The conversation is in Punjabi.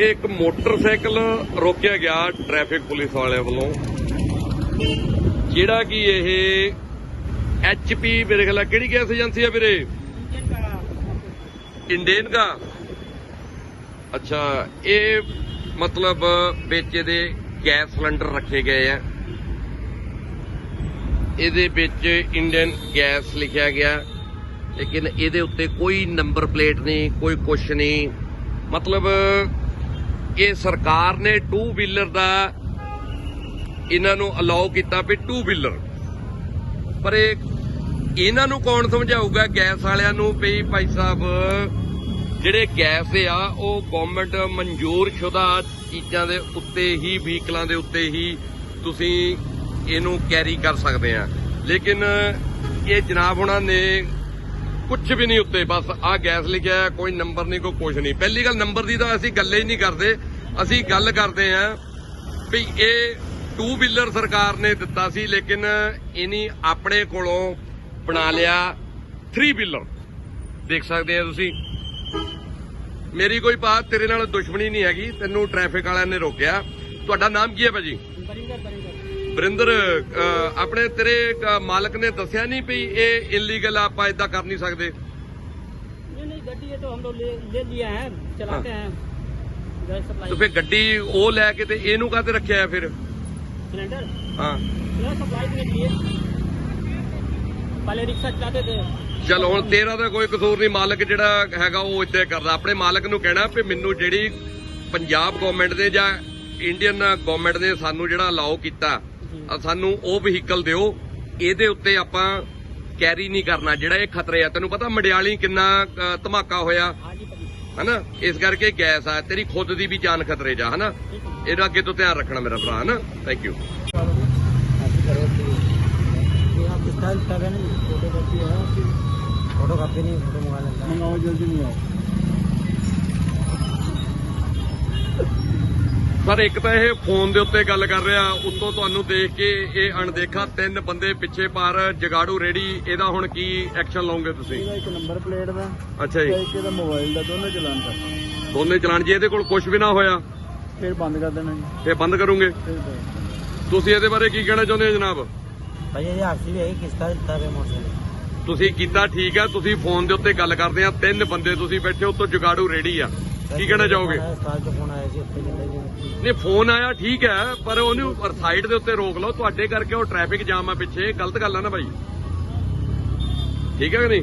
ਇਹ ਇੱਕ ਮੋਟਰਸਾਈਕਲ ਰੋਕਿਆ ਗਿਆ ਟ੍ਰੈਫਿਕ ਪੁਲਿਸ ਵਾਲਿਆਂ ਵੱਲੋਂ। ਜਿਹੜਾ ਕਿ ਇਹ ਐਚਪੀ ਮੇਰੇ ਖਿਆਲ ਕਿਹੜੀ ਗੈਸ ਏਜੰਸੀ ਆ ਵੀਰੇ? ਇੰਡੀਅਨ ਦਾ ਅੱਛਾ, ਇਹ ਮਤਲਬ ਵਿੱਚ ਇਹਦੇ ਗੈਸ ਸਿਲੰਡਰ ਰੱਖੇ ਗਏ ਆ। ਇਹਦੇ ਵਿੱਚ ਇੰਡੀਅਨ ਗੈਸ ਲਿਖਿਆ ਗਿਆ। ਲੇਕਿਨ ਇਹਦੇ ਉੱਤੇ ਕੋਈ ਨੰਬਰ ਪਲੇਟ ਨਹੀਂ, ਕੋਈ ਕੁਛ ਨਹੀਂ। ਮਤਲਬ ਇਹ ਸਰਕਾਰ ਨੇ ਟੂ ਵੀਲਰ ਦਾ ਇਹਨਾਂ ਨੂੰ ਅਲਾਉ ਕੀਤਾ ਵੀ ਟੂ ਵੀਲਰ ਪਰ ਇਹ ਇਹਨਾਂ ਨੂੰ ਕੌਣ ਸਮਝਾਊਗਾ ਗੈਸ ਵਾਲਿਆਂ ਨੂੰ ਵੀ ਭਾਈ ਸਾਹਿਬ, ਜਿਹੜੇ ਗੈਸ ਆ, ਉਹ ਗਵਰਨਮੈਂਟ ਮਨਜ਼ੂਰ ਸ਼ੁਦਾ ਚੀਜ਼ਾਂ ਦੇ ਉੱਤੇ ਹੀ ਵਹੀਕਲਾਂ ਦੇ ਉੱਤੇ ਹੀ ਤੁਸੀਂ ਇਹਨੂੰ ਕੈਰੀ ਕਰ ਸਕਦੇ ਆ। ਲੇਕਿਨ ਇਹ ਜਨਾਬ ਉਹਨਾਂ ਨੇ ਕੁਝ ਵੀ ਨਹੀਂ ਉੱਤੇ ਬਸ ਆ ਗੈਸ ਲਿਖਿਆ ਹੈ, ਕੋਈ ਨੰਬਰ ਨਹੀਂ ਕੋਈ ਕੁਝ ਨਹੀਂ। ਪਹਿਲੀ ਗੱਲ ਨੰਬਰ ਦੀ ਤਾਂ ਅਸੀਂ ਗੱਲ ਹੀ ਨਹੀਂ ਕਰਦੇ। ਅਸੀਂ ਗੱਲ ਕਰਦੇ ਆ ਵੀ ਇਹ ਟੂ ਵੀਲਰ ਸਰਕਾਰ ਨੇ ਦਿੱਤਾ ਸੀ ਲੇਕਿਨ ਇਨੀ ਆਪਣੇ ਕੋਲੋਂ ਬਣਾ ਲਿਆ 3 ਵੀਲਰ ਦੇਖ ਸਕਦੇ ਆ ਤੁਸੀਂ। ਮੇਰੀ ਕੋਈ ਬਾਤ ਤੇਰੇ ਨਾਲ ਦੁਸ਼ਮਣੀ ਨਹੀਂ ਹੈਗੀ ਤੈਨੂੰ ਟ੍ਰੈਫਿਕ ਵਾਲਿਆਂ ਨੇ ਰੋਕਿਆ। ਤੁਹਾਡਾ ਨਾਮ ਕੀ ਹੈ ਭਾਜੀ? ਵਰਿੰਦਰ ਅਹ, ਆਪਣੇ ਤੇਰੇ ਅਹ, ਮਾਲਕ ਨੇ ਦੱਸਿਆ ਨਹੀਂ ਵੀ ਇਹ ਇਲੀਗਲ ਆਪਾਂ ਇਦਾਂ ਕਰ ਨਹੀਂ ਸਕਦੇ नहीं नहीं गड्डी ये तो हम लोग ले ले लिया है चलाते हैं गैस ਤੇ सप्लाई ਫਿਰ ਗੱਡੀ ਉਹ ਲੈ ਕੇ ਤੇ ਇਹਨੂੰ ਕਾਹਤੇ ਰੱਖਿਆ ਹੈ ਫਿਰ सिलेंडर ਹਾਂ गैस सप्लाई के लिए पहले रिक्शा चलाते थे ਚਲ ਹੁਣ ਤੇਰਾ ਤਾਂ ਕੋਈ ਕਸੂਰ ਨਹੀਂ ਮਾਲਕ ਜਿਹੜਾ ਹੈਗਾ ਉਹ ਇਦਾਂ ਕਰਦਾ ਆਪਣੇ ਮਾਲਕ ਨੂੰ ਕਹਿਣਾ ਵੀ ਮੈਨੂੰ ਜਿਹੜੀ ਪੰਜਾਬ ਗਵਰਨਮੈਂਟ ਦੇ ਜਾਂ ਇੰਡੀਅਨ ਗਵਰਨਮੈਂਟ ਨੇ ਸਾਨੂੰ ਜਿਹੜਾ ਅਲਾਉ ਕੀਤਾ ਅ, ਸਾਨੂੰ ਉਹ ਵਹੀਕਲ ਦਿਓ ਇਹਦੇ ਉੱਤੇ ਆਪਾਂ ਕੈਰੀ ਨਹੀਂ ਕਰਨਾ ਜਿਹੜਾ ਇਹ ਖਤਰੇ ਆ ਤੈਨੂੰ ਪਤਾ ਮੰਡਿਆਲੀ ਕਿੰਨਾ ਅ, ਧਮਾਕਾ ਹੋਇਆ हाँ जी पति ਹਨਾ ਇਸ ਕਰਕੇ ਗੈਸ ਆ ਤੇਰੀ ਖੁਦ ਦੀ ਵੀ ਜਾਨ ਖਤਰੇ 'ਚ ਆ ਹਨਾ ठीक है ਇਹਦਾ ਅੱਗੇ ਤੋਂ ਧਿਆਨ ਰੱਖਣਾ ਮੇਰਾ ਭਰਾ ਹਨਾ ਥੈਂਕ ਯੂ आप स्टाइल कर रहे हैं फोटो कॉपी है फोटो कॉपी नहीं फोटो मोबाइल मंगाओ जल्दी मंगाओ ਸਰ ਇੱਕ ਤਾਂ ਇਹ ਫੋਨ ਦੇ ਉੱਤੇ ਗੱਲ ਕਰ ਰਿਹਾ ਉੱਤੋਂ ਤੁਹਾਨੂੰ ਦੇਖ ਕੇ ਇਹ ਅਣਦੇਖਾ ਤਿੰਨ ਬੰਦੇ ਪਿੱਛੇ ਪਾਰ ਜਗਾੜੂ ਰੇੜੀ ਇਹਦਾ ਹੁਣ ਕੀ ਐਕਸ਼ਨ ਲਓਗੇ ਤੁਸੀਂ? ਇਹਦਾ ਇੱਕ ਨੰਬਰ ਪਲੇਟ ਦਾ ਅੱਛਾ ਜੀ। ਇੱਕ ਇਹਦਾ ਮੋਬਾਈਲ ਦਾ ਦੋਨੇ ਚਲਾਨ ਕਰਨਾ ਦੋਨੇ ਚਲਾਨ ਜੀ ਇਹਦੇ ਕੋਲ ਕੁਝ ਵੀ ਨਾ ਹੋਇਆ ਫਿਰ ਬੰਦ ਕਰ ਦੇਣਾ ਜੀ। ਇਹ ਬੰਦ ਕਰੋਗੇ? ਤੁਸੀਂ ਇਹਦੇ ਬਾਰੇ ਕੀ ਕਹਿਣਾ ਚਾਹੁੰਦੇ ਹੋ ਜਨਾਬ? ਭਾਈ ਇਹ ਆਰਸੀ ਵੀ ਹੈ ਕਿਸਤਾ ਦਿੱਤਾ ਵੇ ਮੋਟਰਸਾਈਕਲ ਤੁਸੀਂ ਕੀਤਾ ਠੀਕ ਆ ਤੁਸੀਂ ਫੋਨ ਦੇ ਉੱਤੇ ਗੱਲ ਕਰਦੇ ਆ ਤਿੰਨ ਬੰਦੇ ਤੁਸੀਂ ਬੈਠੇ ਉੱਤੋਂ ਜਗਾੜੂ ਰੇੜੀ ਆ। ਕੀ ਕਹਿਣਾ ਚਾਹੋਗੇ? ਤੋਂ ਫੋਨ ਆਇਆ ਸੀ ਉੱਥੇ ਕਹਿੰਦੇ ਜੀ ਨਹੀਂ ਫੋਨ ਆਇਆ ਠੀਕ ਹੈ ਪਰ ਉਹਨੂੰ ਸਾਈਡ ਦੇ ਉੱਤੇ ਰੋਕ ਲਓ ਤੁਹਾਡੇ ਕਰਕੇ ਉਹ ਟ੍ਰੈਫਿਕ ਜਾਮ ਆ ਪਿੱਛੇ ਗਲਤ ਗੱਲ ਆ ਨਾ ਭਾਈ ਠੀਕ ਹੈ ਕਿ ਨਹੀਂ?